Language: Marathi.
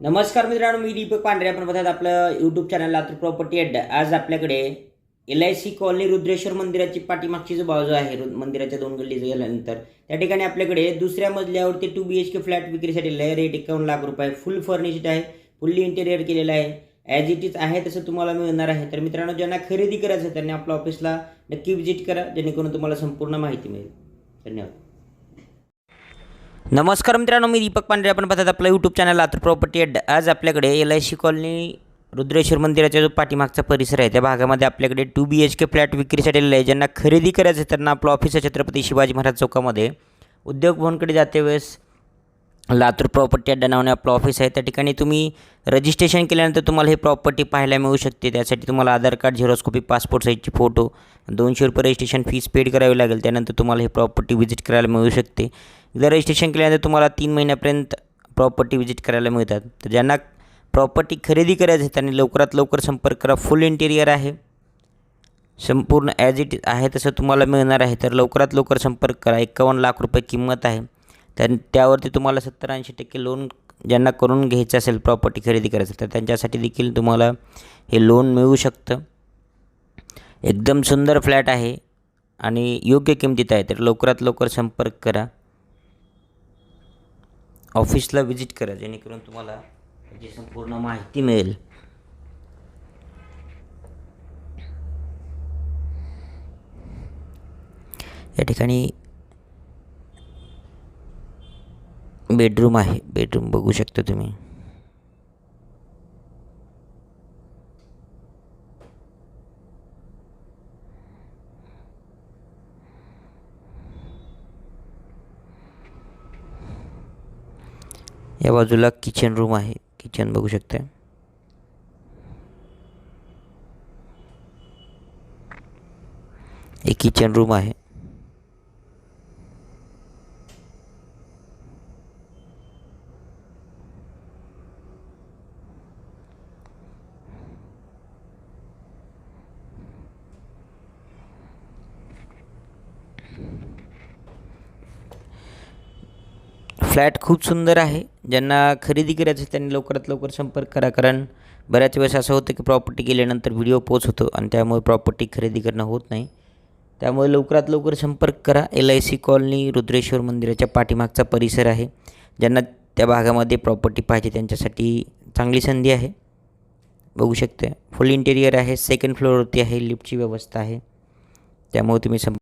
नमस्कार मित्रांनो मी दीपक पांढरे. आपण बघतात आपलं यूट्यूब चॅनल लातूर प्रॉपर्टी अड्डा आज आपल्याकडे L I C colony Rudreshwar मंदिराची पाठीमागची जो बाजू आहे रु- मंदिराच्या दोन गल्ली गेल्यानंतर त्या ठिकाणी आपल्याकडे दुसऱ्या मजल्यावरती two B H K flat विक्रीसाठी लय रेट एकावन्न लाख रुपये फुल फर्निश्ड आहे फुल्ली इंटेरियर केलेलं आहे. ॲज इट इज आहे तसं तुम्हाला मिळणार आहे. तर मित्रांनो ज्यांना खरेदी करायचं आहे त्यांनी आपल्या ऑफिसला नक्की व्हिजिट करा जेणेकरून तुम्हाला संपूर्ण माहिती मिळेल. धन्यवाद. नमस्कार मित्रांनो मी दीपक पांढरे. आपण पाहतात आपलं यूट्यूब चॅनल लातूर प्रॉपर्टी अड्डा आज आपल्याकडे L I C colony Rudreshwar मंदिराचा जो पाठीमागचा परिसर आहे त्या भागामध्ये आपल्याकडे two B H K flat विक्रीसाठी आहे ज्यांना खरेदी करायचं त्यांना आपलं ऑफिस आहे छत्रपती शिवाजी महाराज चौकामध्ये. उद्योग भवनकडे जाते वेळेस लातूर प्रॉपर्टी अड्डा नावाने आपलं ऑफिस आहे. त्या ठिकाणी तुम्ही रजिस्ट्रेशन केल्यानंतर तुम्हाला हे प्रॉपर्टी पाहायला मिळू शकते. त्यासाठी तुम्हाला Aadhaar card xerox copy passport साईजची फोटो दोनशे रुपये रजिस्ट्रेशन फीस पेड करावी लागेल. त्यानंतर तुम्हाला हे प्रॉपर्टी व्हिजिट करायला मिळू शकते. एकदा रजिस्ट्रेशन केल्यानंतर तुम्हाला तीन महिन्यापर्यंत प्रॉपर्टी व्हिजिट करायला मिळतात. तर ज्यांना प्रॉपर्टी खरेदी करायची आहे त्यांनी लवकरात लवकर संपर्क करा. फुल इंटेरियर आहे. संपूर्ण ॲज इट आहे तसं तुम्हाला मिळणार आहे. तर लवकरात लवकर संपर्क करा. एकावन्न लाख रुपये किंमत आहे. त्या त्यावरती तुम्हाला सत्तर ऐंशी टक्के लोन ज्यांना करून घ्यायचं असेल प्रॉपर्टी खरेदी करायचं तर त्यांच्यासाठी देखील तुम्हाला हे लोन मिळू शकतं. एकदम सुंदर फ्लॅट आहे आणि योग्य किमतीत आहे तर लवकरात लवकर संपर्क करा. ऑफिसला व्हिजिट करा जेणेकरून तुम्हाला त्याची संपूर्ण माहिती मिळेल. या ठिकाणी बेडरूम आहे. बेडरूम बघू शकता तुम्ही. या बाजूला किचन रूम आहे. किचन बघू शकता एक किचन रूम आहे. फ्लॅट खूप सुंदर आहे. ज्यांना खरेदी करायचं आहे त्यांनी लवकरात लवकर संपर्क करा. कारण बऱ्याच वेळेस असं होतं की प्रॉपर्टी गेल्यानंतर व्हिडिओ पोच होतो आणि त्यामुळे प्रॉपर्टी खरेदी करणं होत नाही. त्यामुळे लवकरात लवकर संपर्क करा. L I C colony Rudreshwar मंदिराच्या पाठीमागचा परिसर आहे. ज्यांना त्या भागामध्ये प्रॉपर्टी पाहिजे त्यांच्यासाठी चांगली संधी आहे. बघू शकते फुल इंटेरियर आहे. सेकंड फ्लोअरवरती आहे. लिफ्टची व्यवस्था आहे. त्यामुळे तुम्ही संप